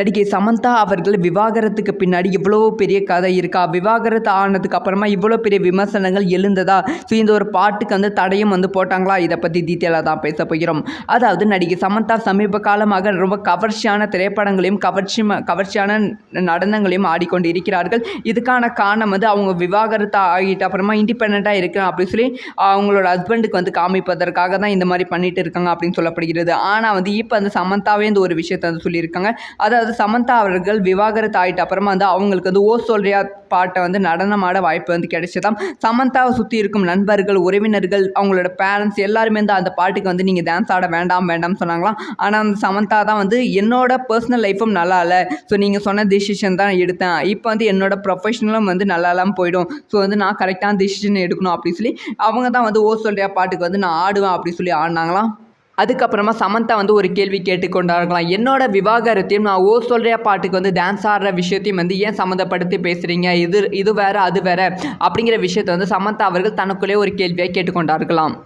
நடிகை சமந்தா அவர்கள் விவாகரத்துக்கு பின்னாடி இவ்வளோ பெரிய கதை இருக்கா? விவாகரத்து ஆனதுக்கு அப்புறமா இவ்வளோ பெரிய விமர்சனங்கள் எழுந்ததா? ஸோ இந்த ஒரு பாட்டுக்கு வந்து தடையும் வந்து போட்டாங்களா? இதை பற்றி டீட்டெயிலாக தான் பேச போகிறோம். அதாவது நடிகை சமந்தா சமீப காலமாக ரொம்ப கவர்ச்சியான திரைப்படங்களையும் கவர்ச்சி கவர்ச்சியான நடனங்களையும் ஆடிக்கொண்டு இருக்கிறார்கள். இதுக்கான காரணம் வந்து அவங்க விவாகரத்து ஆகிட்டு அப்புறமா இண்டிபெண்ட்டாக இருக்கு அப்படின்னு சொல்லி அவங்களோட ஹஸ்பண்டுக்கு வந்து காமிப்பதற்காக தான் இந்த மாதிரி பண்ணிட்டு இருக்காங்க அப்படின்னு சொல்லப்படுகிறது. ஆனால் வந்து இப்போ வந்து சமந்தாவே இந்த ஒரு விஷயத்தை வந்து சொல்லியிருக்காங்க. அதாவது சமந்தா அவர்கள் விவாகரத்து ஆகிட்ட அப்புறமா வந்து அவங்களுக்கு வந்து ஓ சொல்றியா பாட்டை வந்து நடனமாட வாய்ப்பு வந்து கிடைச்சதாம். சமந்தாவை சுற்றி இருக்கும் நண்பர்கள் உறவினர்கள் அவங்களோட பேரண்ட்ஸ் எல்லாருமே வந்து அந்த பாட்டுக்கு வந்து நீங்கள் டான்ஸ் ஆட வேண்டாம் வேண்டாம்னு சொன்னாங்களாம். ஆனால் அந்த சமந்தா தான் வந்து என்னோட பர்சனல் லைஃப்பும் நல்லா இல்லை. ஸோ நீங்கள் சொன்ன டெசிஷன் தான் எடுத்தேன். இப்போ வந்து என்னோட ப்ரொஃபஷனலும் வந்து நல்லா இல்லாமல் போயிடும். ஸோ வந்து நான் கரெக்டான டெசிஷன் எடுக்கணும் அப்படின்னு சொல்லி அவங்க தான் வந்து ஓ சொல்றியா பாட்டுக்கு வந்து நான் ஆடுவேன் அப்படின்னு சொல்லி ஆடினாங்களாம். அதுக்கப்புறமா சமந்தா வந்து ஒரு கேள்வி கேட்டுக்கொண்டார்களாம். என்னோட விவாகரத்தையும் நான் ஓ சொல்கிற பாட்டுக்கு வந்து டான்ஸ் ஆடுற விஷயத்தையும் வந்து ஏன் சம்மந்தப்படுத்தி பேசுகிறீங்க இது இது வேறு அது வேறு அப்படிங்கிற விஷயத்தை வந்து சமந்தா அவர்கள் தனக்குள்ளே ஒரு கேள்வியாக கேட்டுக்கொண்டார்களாம்.